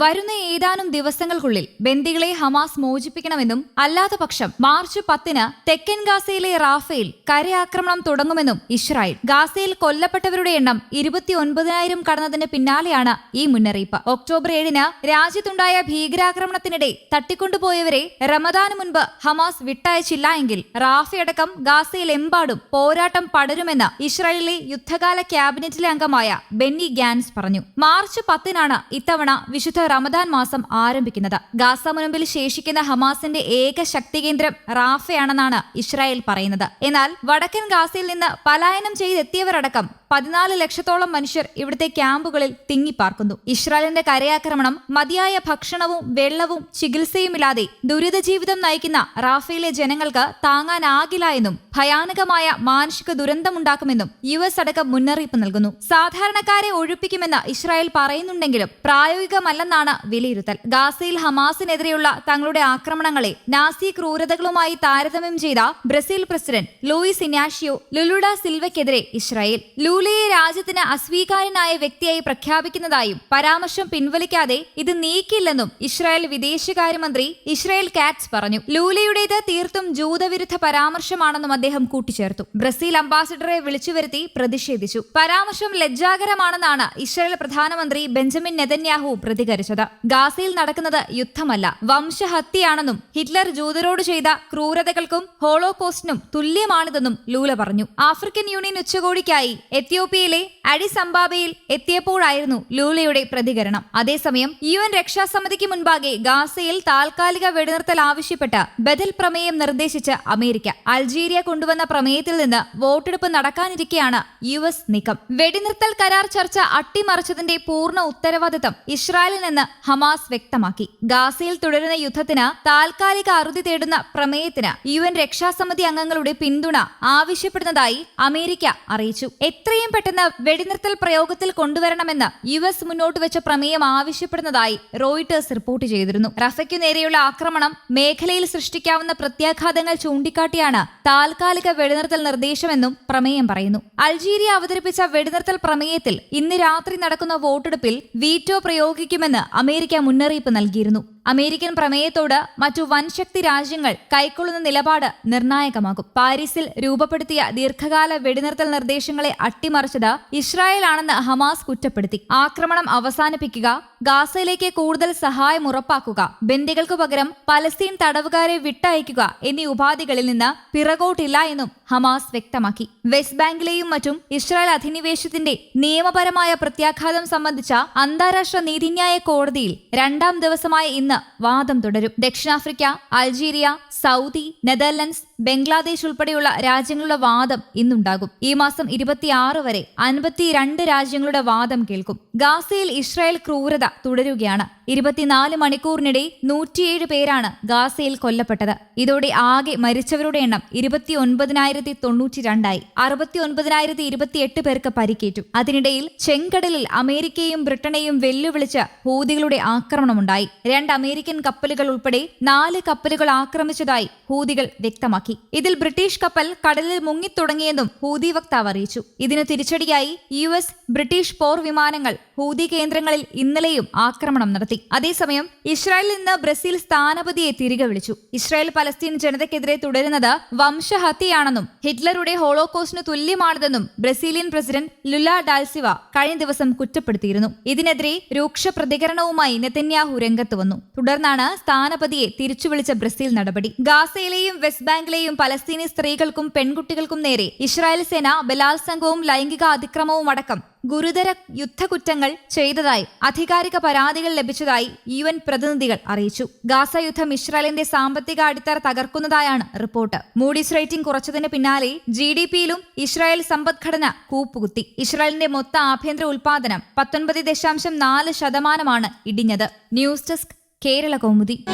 വരുന്ന ഏതാനും ദിവസങ്ങൾക്കുള്ളിൽ ബന്ദികളെ ഹമാസ് മോചിപ്പിക്കണമെന്നും അല്ലാത്ത പക്ഷം മാർച്ച് പത്തിന് തെക്കൻ ഗാസയിലെ റാഫേൽ കരയാക്രമണം തുടങ്ങുമെന്നും ഇസ്രായേൽ. ഗാസയിൽ കൊല്ലപ്പെട്ടവരുടെ എണ്ണം ഇരുപത്തിയൊൻപതിനായിരം കടന്നതിന് പിന്നാലെയാണ് ഈ മുന്നറിയിപ്പ്. ഒക്ടോബർ ഏഴിന് രാജ്യത്തുണ്ടായ ഭീകരാക്രമണത്തിനിടെ തട്ടിക്കൊണ്ടുപോയവരെ റമദാന് മുൻപ് ഹമാസ് വിട്ടയച്ചില്ല എങ്കിൽ റാഫയടക്കം ഗാസയിലെമ്പാടും പോരാട്ടം പടരുമെന്ന് ഇസ്രായേലിലെ യുദ്ധകാല ക്യാബിനറ്റിലെ അംഗമായ ബെന്നി ഗാൻസ് പറഞ്ഞു. മാർച്ച് പത്തിനാണ് ഇത്തവണ വിശുദ്ധ റമദാൻ മാസം ആരംഭിക്കുന്നത്. ഗാസ മുനമ്പിൽ ശേഷിക്കുന്ന ഹമാസിന്റെ ഏക ശക്തി കേന്ദ്രം റാഫയാണെന്നാണ് ഇസ്രായേൽ പറയുന്നത്. എന്നാൽ വടക്കൻ ഗാസയിൽ നിന്ന് പലായനം ചെയ്തെത്തിയവരടക്കം പതിനാല് ലക്ഷത്തോളം മനുഷ്യർ ഇവിടുത്തെ ക്യാമ്പുകളിൽ തിങ്ങിപ്പാർക്കുന്നു. ഇസ്രായേലിന്റെ കരയാക്രമണം മതിയായ ഭക്ഷണവും വെള്ളവും ചികിത്സയുമില്ലാതെ ദുരിത ജീവിതം നയിക്കുന്ന റാഫയിലെ ജനങ്ങൾക്ക് താങ്ങാനാകില്ല എന്നും ഭയാനകമായ മാനസിക ദുരന്തമുണ്ടാക്കുമെന്നും യു എസ് അടക്കം മുന്നറിയിപ്പ് നൽകുന്നു. സാധാരണക്കാരെ ഒഴിപ്പിക്കുമെന്ന് ഇസ്രായേൽ പറയുന്നുണ്ടെങ്കിലും പ്രായോഗികമല്ലെന്നാണ് വിലയിരുത്തൽ. ഗാസയിൽ ഹമാസിനെതിരെയുള്ള തങ്ങളുടെ ആക്രമണങ്ങളെ നാസി ക്രൂരതകളുമായി താരതമ്യം ചെയ്ത Brazil president Luiz Inacio Lula da സിൽവയ്ക്കെതിരെ Israel. ലൂലയെ രാജ്യത്തിന് അസ്വീകാര്യനായ വ്യക്തിയായി പ്രഖ്യാപിക്കുന്നതായും പരാമർശം പിൻവലിക്കാതെ ഇത് നീക്കില്ലെന്നും ഇസ്രായേൽ വിദേശകാര്യമന്ത്രി ഇസ്രായേൽ കാറ്റ്സ് പറഞ്ഞു. ലൂലയുടേത് തീർത്തും ജൂതവിരുദ്ധ പരാമർശമാണെന്നും അദ്ദേഹം കൂട്ടിച്ചേർത്തു. ബ്രസീൽ അംബാസിഡറെ വിളിച്ചുവരുത്തി പ്രതിഷേധിച്ചു. പരാമർശം ലജ്ജാകരമാണെന്നാണ് ഇസ്രായേൽ പ്രധാനമന്ത്രി ബെഞ്ചമിൻ നെതന്യാഹു പ്രതികരിച്ചത്. ഗാസയിൽ നടക്കുന്നത് യുദ്ധമല്ല വംശഹത്യയാണെന്നും ഹിറ്റ്ലർ ജൂതരോട് ചെയ്ത ക്രൂരതകൾക്കും ഹോളോകോസ്റ്റിനും തുല്യമാണിതെന്നും ലൂല പറഞ്ഞു. ആഫ്രിക്കൻ യൂണിയൻ ഉച്ചകോടിക്കായി എത്യോപ്യയിലെ അഡിസംബാബയിൽ എത്തിയപ്പോഴായിരുന്നു ലൂലയുടെ പ്രതികരണം. അതേസമയം യു എൻ രക്ഷാസമിതിക്ക് മുൻപാകെ ഗാസയിൽ താൽക്കാലിക വെടിനിർത്തൽ ആവശ്യപ്പെട്ട് ബദൽ പ്രമേയം നിർദ്ദേശിച്ച അമേരിക്ക. അൾജീരിയ കൊണ്ടുവന്ന പ്രമേയത്തിൽ നിന്ന് വോട്ടെടുപ്പ് നടക്കാനിരിക്കെയാണ് യു എസ് നീക്കം. വെടിനിർത്തൽ കരാർ ചർച്ച അട്ടിമറിച്ചതിന്റെ പൂർണ ഉത്തരവാദിത്തം ഇസ്രായേലിനെന്ന് ഹമാസ് വ്യക്തമാക്കി. ഗാസയിൽ തുടരുന്ന യുദ്ധത്തിന് താൽക്കാലിക അറുതി തേടുന്ന പ്രമേയത്തിന് യു എൻ രക്ഷാസമിതി അംഗങ്ങളുടെ പിന്തുണ ആവശ്യപ്പെടുന്നതായി അമേരിക്ക അറിയിച്ചു. എത്രയും പെട്ടെന്ന് വെടിനിർത്തൽ പ്രയോഗത്തിൽ കൊണ്ടുവരണമെന്ന് യു എസ് മുന്നോട്ട് വെച്ച പ്രമേയം ആവശ്യപ്പെടുന്നതായി റോയിട്ടേഴ്സ് റിപ്പോർട്ട് ചെയ്തിരുന്നു. റഫയ്ക്കു നേരെയുള്ള ആക്രമണം മേഖലയിൽ സൃഷ്ടിക്കാവുന്ന പ്രത്യാഘാതങ്ങൾ ചൂണ്ടിക്കാട്ടിയാണ് താൽക്കാലിക വെടിനിർത്തൽ നിർദ്ദേശമെന്നും പ്രമേയം പറയുന്നു. അൾജീരിയ അവതരിപ്പിച്ച വെടിനിർത്തൽ പ്രമേയത്തിൽ ഇന്ന് രാത്രി നടക്കുന്ന വോട്ടെടുപ്പിൽ വീറ്റോ പ്രയോഗിക്കുമെന്ന് അമേരിക്ക മുന്നറിയിപ്പ് നൽകിയിരുന്നു. അമേരിക്കൻ പ്രമേയത്തോട് മറ്റു വൻശക്തി രാജ്യങ്ങൾ കൈക്കൊള്ളുന്ന നിലപാട് നിർണായകമാകും. പാരീസിൽ രൂപപ്പെടുത്തിയ ദീർഘകാല വെടിനിർത്തൽ നിർദ്ദേശങ്ങളെ അട്ടിമറിച്ചത് ഇസ്രായേലാണെന്ന് ഹമാസ് കുറ്റപ്പെടുത്തി. ആക്രമണം അവസാനിപ്പിക്കുക ഗാസയിലേക്ക് കൂടുതൽ സഹായം ഉറപ്പാക്കുക ബന്ദികൾക്കു പകരം പലസ്തീൻ തടവുകാരെ വിട്ടയക്കുക എന്നീ ഉപാധികളിൽ നിന്ന് പിറകോട്ടില്ല എന്നും ഹമാസ് വ്യക്തമാക്കി. വെസ്റ്റ് ബാങ്കിലെയും മറ്റും ഇസ്രായേൽ അധിനിവേശത്തിന്റെ നിയമപരമായ പ്രത്യാഘാതം സംബന്ധിച്ച അന്താരാഷ്ട്ര നീതിന്യായ കോടതിയിൽ രണ്ടാം ദിവസമായ ഇന്ന് വാദം തുടരും. ദക്ഷിണാഫ്രിക്ക അൾജീരിയ സൗദി നെതർലൻഡ്സ് ബംഗ്ലാദേശ് ഉൾപ്പെടെയുള്ള രാജ്യങ്ങളുടെ വാദം ഇന്നുണ്ടാകും. ഈ മാസം ഇരുപത്തിയാറ് വരെ അൻപത്തിരണ്ട് രാജ്യങ്ങളുടെ വാദം കേൾക്കും. ഗാസയിൽ ഇസ്രായേൽ ക്രൂരത തുടരുകയാണ്. ഇരുപത്തിനാല് മണിക്കൂറിനിടെ നൂറ്റിയേഴ് പേരാണ് ഗാസയിൽ കൊല്ലപ്പെട്ടത്. ഇതോടെ ആകെ മരിച്ചവരുടെ എണ്ണം ഇരുപത്തി ഒൻപതിനായിരത്തി തൊണ്ണൂറ്റി രണ്ടായി അറുപത്തി ഒൻപതിനായിരത്തി ഇരുപത്തിയെട്ട് പേർക്ക് പരിക്കേറ്റു. അതിനിടയിൽ ചെങ്കടലിൽ അമേരിക്കയും ബ്രിട്ടനെയും വെല്ലുവിളിച്ച് ഹൂതികളുടെ ആക്രമണമുണ്ടായി. രണ്ട് അമേരിക്കൻ കപ്പലുകൾ ഉൾപ്പെടെ നാല് കപ്പലുകൾ ആക്രമിച്ചതായി ഹൂതികൾ വ്യക്തമാക്കി. ഇതിൽ ബ്രിട്ടീഷ് കപ്പൽ കടലിൽ മുങ്ങിത്തുടങ്ങിയെന്നും ഹൂതി വക്താവ് അറിയിച്ചു. ഇതിന് തിരിച്ചടിയായി യു ബ്രിട്ടീഷ് പോർ വിമാനങ്ങൾ ഹൂതി കേന്ദ്രങ്ങളിൽ ഇന്നലെയും ആക്രമണം നടത്തി. അതേസമയം ഇസ്രായേലിൽ നിന്ന് ബ്രസീൽ സ്ഥാനപതിയെ തിരികെ വിളിച്ചു. ഇസ്രായേൽ പലസ്തീൻ ജനതയ്ക്കെതിരെ തുടരുന്നത് വംശഹത്യയാണെന്നും ഹിറ്റ്ലറുടെ ഹോളോകോസ്റ്റിന് തുല്യമാണിതെന്നും ബ്രസീലിയൻ പ്രസിഡന്റ് ലുല ഡാൽസിവ കഴിഞ്ഞ ദിവസം കുറ്റപ്പെടുത്തിയിരുന്നു. ഇതിനെതിരെ രൂക്ഷ പ്രതികരണവുമായി നെതന്യാഹു രംഗത്ത് വന്നു. തുടർന്നാണ് സ്ഥാനപതിയെ തിരിച്ചുവിളിച്ച ബ്രസീൽ നടപടി. ഗാസയിലെയും വെസ്റ്റ് ബാങ്കിലെയും പലസ്തീനി സ്ത്രീകൾക്കും പെൺകുട്ടികൾക്കും നേരെ ഇസ്രായേൽ സേന ബലാത്സംഗവും ലൈംഗിക അതിക്രമവും അടക്കം ഗുരുതര യുദ്ധകുറ്റങ്ങൾ ചെയ്തതായി അധികാരിക പരാതികൾ ലഭിച്ചതായി യു എൻ പ്രതിനിധികൾ അറിയിച്ചു. ഗാസ യുദ്ധം ഇസ്രായേലിന്റെ സാമ്പത്തിക അടിത്തറ തകർക്കുന്നതായാണ് റിപ്പോർട്ട്. മൂഡീസ് റേറ്റിംഗ് കുറച്ചതിന് പിന്നാലെ ജി ഡി പിയിലും ഇസ്രായേൽ സമ്പദ്ഘടന കൂപ്പുകുത്തി. ഇസ്രായേലിന്റെ മൊത്ത ആഭ്യന്തര ഉൽപാദനം പത്തൊൻപത് ദശാംശം നാല് ശതമാനമാണ് ഇടിഞ്ഞത്. News desk Kerala Kaumudi.